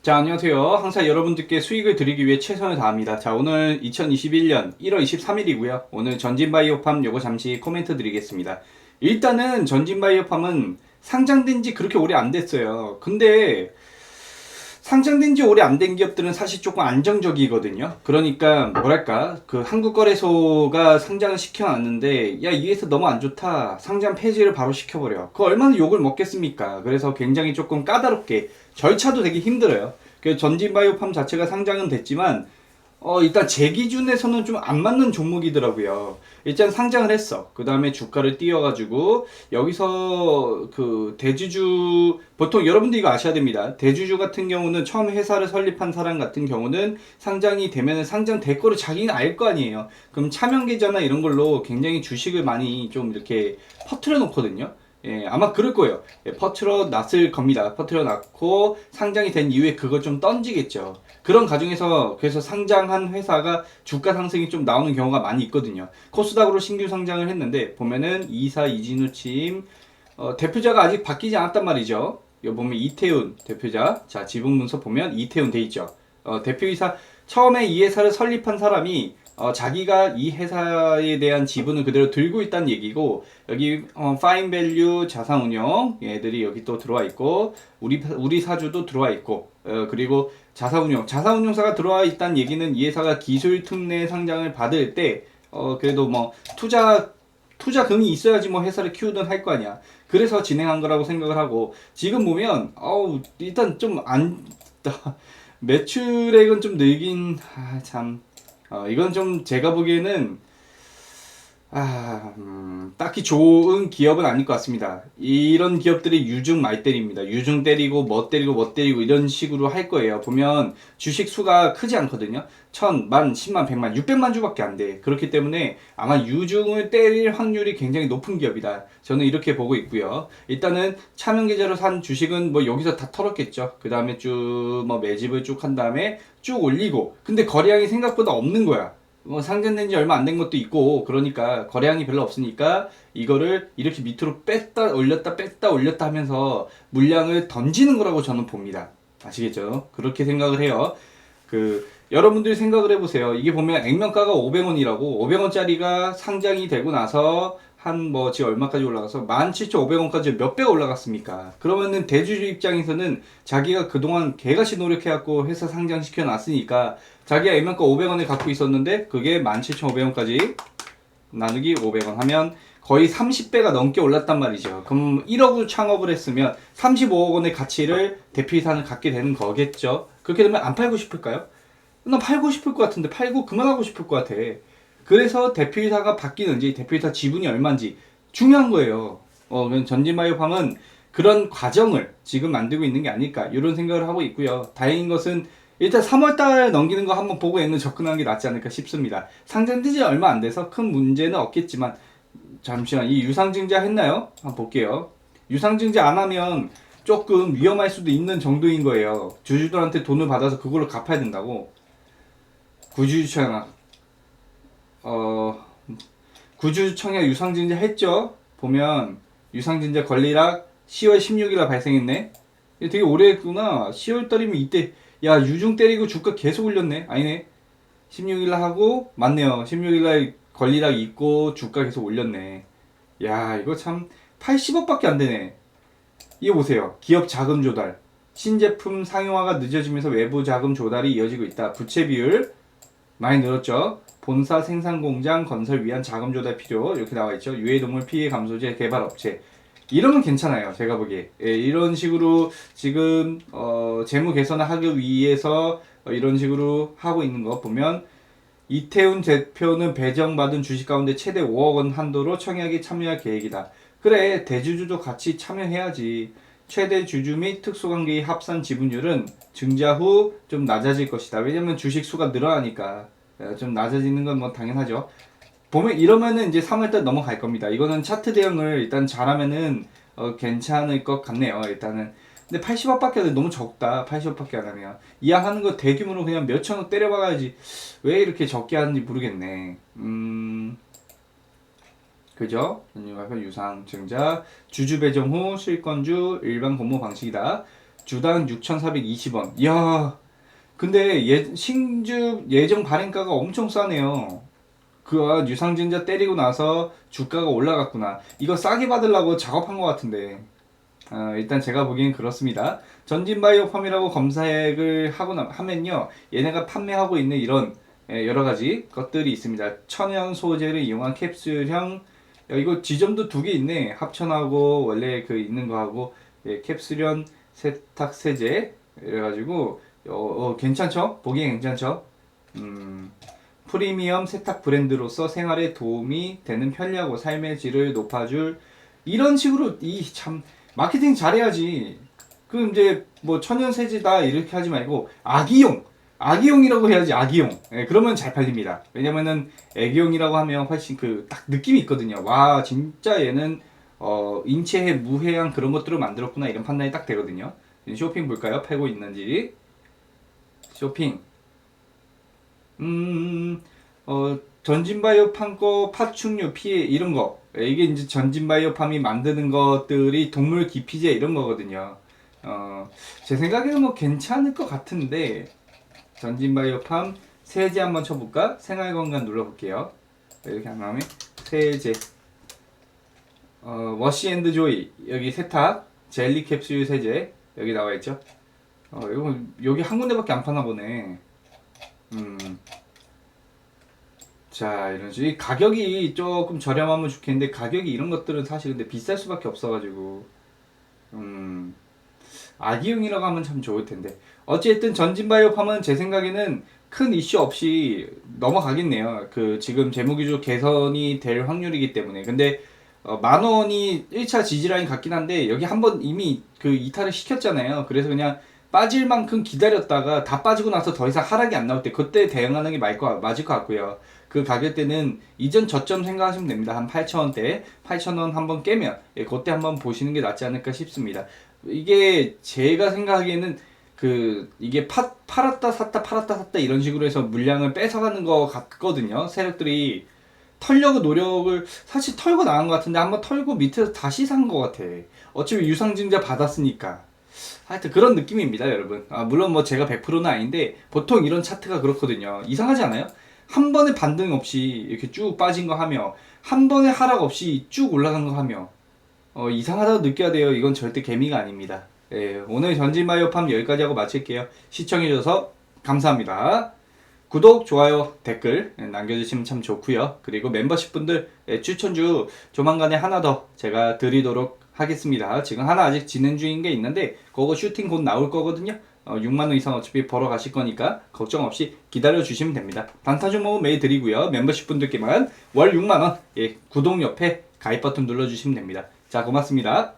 자, 안녕하세요. 항상 여러분들께 수익을 드리기 위해 최선을 다합니다. 자, 오늘 2021년 1월 23일이고요. 오늘 전진바이오팜 요거 잠시 코멘트 드리겠습니다. 일단은 전진바이오팜은 상장된 지 그렇게 오래 안 됐어요. 근데 상장된 지 오래 안 된 기업들은 사실 조금 안정적이거든요. 그러니까 뭐랄까 그 한국거래소가 상장을 시켜놨는데 야이 회사 너무 안 좋다 상장 폐지를 바로 시켜버려. 그 얼마나 욕을 먹겠습니까? 그래서 굉장히 조금 까다롭게 절차도 되게 힘들어요. 그 전진바이오팜 자체가 상장은 됐지만 어, 일단 제 기준에서는 좀 안 맞는 종목이더라고요. 일단 상장을 했어. 그 다음에 주가를 띄워가지고, 여기서 그 대주주, 보통 여러분들 이거 아셔야 됩니다. 대주주 같은 경우는 처음 회사를 설립한 사람 같은 경우는 상장이 되면은 상장 될 거를 자기는 알 거 아니에요. 그럼 차명 계좌나 이런 걸로 굉장히 주식을 많이 좀 이렇게 퍼트려 놓거든요. 예, 아마 그럴 거예요. 예, 퍼트려 놨을 겁니다. 퍼트려 놨고 상장이 된 이후에 그걸 좀 던지겠죠. 그런 과정에서 그래서 상장한 회사가 주가 상승이 좀 나오는 경우가 많이 있거든요. 코스닥으로 신규 상장을 했는데 보면은 이사 이진우 침 어, 대표자가 아직 바뀌지 않았단 말이죠. 여기 보면 이태훈 대표자. 자, 지분 문서 보면 이태훈 돼 있죠. 어, 대표이사 처음에 이 회사를 설립한 사람이 어, 자기가 이 회사에 대한 지분을 그대로 들고 있다는 얘기고 여기 어, 파인밸류 자산운용 얘들이 여기 또 들어와 있고 우리 우리 사주도 들어와 있고 어, 그리고 자산운용 자산운용사가 들어와 있다는 얘기는 이 회사가 기술 특례 상장을 받을 때 어, 그래도 뭐 투자 투자금이 있어야지 뭐 회사를 키우든 할 거 아니야. 그래서 진행한 거라고 생각을 하고 지금 보면 어우 일단 좀안 매출액은 좀 늘긴 아, 참 어, 이건 좀 제가 보기에는 아, 음, 딱히 좋은 기업은 아닐 것 같습니다. 이런 기업들이 유중 말 때립니다. 유중 때리고 뭐 때리고 뭐 때리고 이런 식으로 할 거예요. 보면 주식 수가 크지 않거든요. 천, 만, 십만, 백만, 육백만 주밖에 안 돼. 그렇기 때문에 아마 유중을 때릴 확률이 굉장히 높은 기업이다. 저는 이렇게 보고 있고요. 일단은 차명 계좌로 산 주식은 뭐 여기서 다 털었겠죠. 그 다음에 쭉 뭐 매집을 쭉 한 다음에 쭉 올리고. 근데 거래량이 생각보다 없는 거야. 뭐 상장된 지 얼마 안 된 것도 있고 그러니까 거래량이 별로 없으니까 이거를 이렇게 밑으로 뺐다 올렸다 뺐다 올렸다 하면서 물량을 던지는 거라고 저는 봅니다. 아시겠죠? 그렇게 생각을 해요. 그 여러분들이 생각을 해보세요. 이게 보면 액면가가 500원이라고 500원짜리가 상장이 되고 나서 한 뭐 지금 얼마까지 올라가서 17,500원까지 몇 배가 올라갔습니까? 그러면은 대주주 입장에서는 자기가 그동안 개같이 노력해갖고 회사 상장시켜 놨으니까 자기가 액면가 500원을 갖고 있었는데 그게 17,500원까지 나누기 500원 하면 거의 30배가 넘게 올랐단 말이죠. 그럼 1억을 창업을 했으면 35억 원의 가치를 대표이사는 갖게 되는 거겠죠. 그렇게 되면 안 팔고 싶을까요? 난 팔고 싶을 것 같은데 팔고 그만하고 싶을 것 같아. 그래서 대표이사가 바뀌는지 대표이사 지분이 얼마인지 중요한 거예요. 어, 전진바이오팜은 그런 과정을 지금 만들고 있는 게 아닐까 이런 생각을 하고 있고요. 다행인 것은 일단 3월달 넘기는 거 한번 보고 얘는 접근하는 게 낫지 않을까 싶습니다. 상장된 지 얼마 안 돼서 큰 문제는 없겠지만 잠시만 이 유상증자 했나요? 한번 볼게요. 유상증자 안 하면 조금 위험할 수도 있는 정도인 거예요. 주주들한테 돈을 받아서 그걸로 갚아야 된다고. 어 구주청약 유상증자 했죠? 보면 유상증자 권리락 10월 16일 날 발생했네. 이거 되게 오래 했구나. 10월 달이면 이때 야 유중 때리고 주가 계속 올렸네. 아니네. 16일 날 하고 맞네요. 16일 날 권리락 있고 주가 계속 올렸네. 야 이거 참 80억밖에 안 되네. 이거 보세요. 기업 자금 조달. 신제품 상용화가 늦어지면서 외부 자금 조달이 이어지고 있다. 부채 비율 많이 늘었죠. 본사 생산 공장 건설 위한 자금 조달 필요 이렇게 나와 있죠. 유해 동물 피해 감소제 개발 업체. 이러면 괜찮아요. 제가 보기에 예, 이런 식으로 지금 어, 재무 개선을 하기 위해서 어, 이런 식으로 하고 있는 거 보면 이태훈 대표는 배정받은 주식 가운데 최대 5억 원 한도로 청약에 참여할 계획이다. 그래 대주주도 같이 참여해야지. 최대 주주 및 특수관계의 합산 지분율은 증자 후 좀 낮아질 것이다. 왜냐면 주식 수가 늘어나니까 예, 좀 낮아지는 건 뭐 당연하죠. 보면 이러면은 이제 3월달 넘어갈 겁니다. 이거는 차트 대응을 일단 잘하면은 어, 괜찮을 것 같네요. 일단은 근데 80억밖에 안 돼. 너무 적다. 80억밖에 안 하면 이해하는 거 대규모로 그냥 몇천 원 때려박아야지. 왜 이렇게 적게 하는지 모르겠네. 음. 그죠? 유상 증자 주주 배정 후 실권주 일반 공모 방식이다. 주당 6,420원. 이야. 근데 예, 신주 예정 발행가가 엄청 싸네요. 그 아, 유상증자 때리고 나서 주가가 올라갔구나. 이거 싸게 받으려고 작업한 것 같은데. 어, 일단 제가 보기엔 그렇습니다. 전진바이오팜이라고 검색을 하고 나, 하면요. 얘네가 판매하고 있는 이런 예, 여러 가지 것들이 있습니다. 천연 소재를 이용한 캡슐형 야, 이거 지점도 두 개 있네. 합천하고 원래 그 있는 거하고 예, 캡슐형 세탁 세제 이래가지고 어, 어, 괜찮죠? 보기엔 괜찮죠? 음, 프리미엄 세탁 브랜드로서 생활에 도움이 되는 편리하고 삶의 질을 높아줄 이런 식으로 이 참 마케팅 잘해야지. 그 이제 뭐 천연 세제다 이렇게 하지 말고 아기용 아기용이라고 해야지 아기용. 예, 그러면 잘 팔립니다. 왜냐면은 애기용이라고 하면 훨씬 그 딱 느낌이 있거든요. 와 진짜 얘는 어 인체에 무해한 그런 것들을 만들었구나 이런 판단이 딱 되거든요. 쇼핑 볼까요? 팔고 있는지 쇼핑. 음, 어, 전진바이오 판거 파충류 피해 이런 거 이게 이제 전진바이오 팜이 만드는 것들이 동물 기피제 이런 거거든요. 어, 제 생각에는 뭐 괜찮을 것 같은데 전진바이오 팜 세제 한번 쳐볼까? 생활건강 눌러볼게요. 이렇게 한 다음에 세제 어, 워시 앤드 조이 여기 세탁 젤리 캡슐 세제 여기 나와 있죠. 어, 이거 여기 한 군데밖에 안 파나 보네. 음. 자, 이런 식으로 이 가격이 조금 저렴하면 좋겠는데 가격이 이런 것들은 사실 근데 비쌀 수밖에 없어가지고 음. 아기용이라고 하면 참 좋을 텐데 어찌됐든 전진바이오 팜은 제 생각에는 큰 이슈 없이 넘어가겠네요. 그 지금 재무기조 개선이 될 확률이기 때문에 근데 어, 만 원이 1차 지지라인 같긴 한데 여기 한번 이미 그 이탈을 시켰잖아요. 그래서 그냥 빠질 만큼 기다렸다가 다 빠지고 나서 더 이상 하락이 안 나올 때 그때 대응하는 게 맞을 것, 맞을 것 같고요. 그 가격대는 이전 저점 생각하시면 됩니다. 한 8,000원대, 8,000원 한번 깨면 예, 그때 한번 보시는 게 낫지 않을까 싶습니다. 이게 제가 생각하기에는 그 이게 파, 팔았다 샀다 팔았다 샀다 이런 식으로 해서 물량을 뺏어가는 것 같거든요. 세력들이 털려고 노력을 사실 털고 나간 것 같은데 한번 털고 밑에서 다시 산 것 같아. 어차피 유상증자 받았으니까. 하여튼 그런 느낌입니다, 여러분. 아, 물론 뭐 제가 100%는 아닌데 보통 이런 차트가 그렇거든요. 이상하지 않아요? 한 번에 반등 없이 이렇게 쭉 빠진 거 하며 한 번에 하락 없이 쭉 올라간 거 하며 어, 이상하다고 느껴야 돼요. 이건 절대 개미가 아닙니다. 예, 오늘 전진바이오팜 여기까지 하고 마칠게요. 시청해주셔서 감사합니다. 구독, 좋아요, 댓글 남겨주시면 참 좋고요. 그리고 멤버십 분들 예, 추천주 조만간에 하나 더 제가 드리도록 하겠습니다. 지금 하나 아직 진행 중인 게 있는데 그거 슈팅 곧 나올 거거든요. 어, 6만 원 이상 어차피 벌어 가실 거니까 걱정 없이 기다려 주시면 됩니다. 단타 종목은 매일 드리고요. 멤버십 분들께만 월 6만 원 예, 구독 옆에 가입 버튼 눌러 주시면 됩니다. 자, 고맙습니다.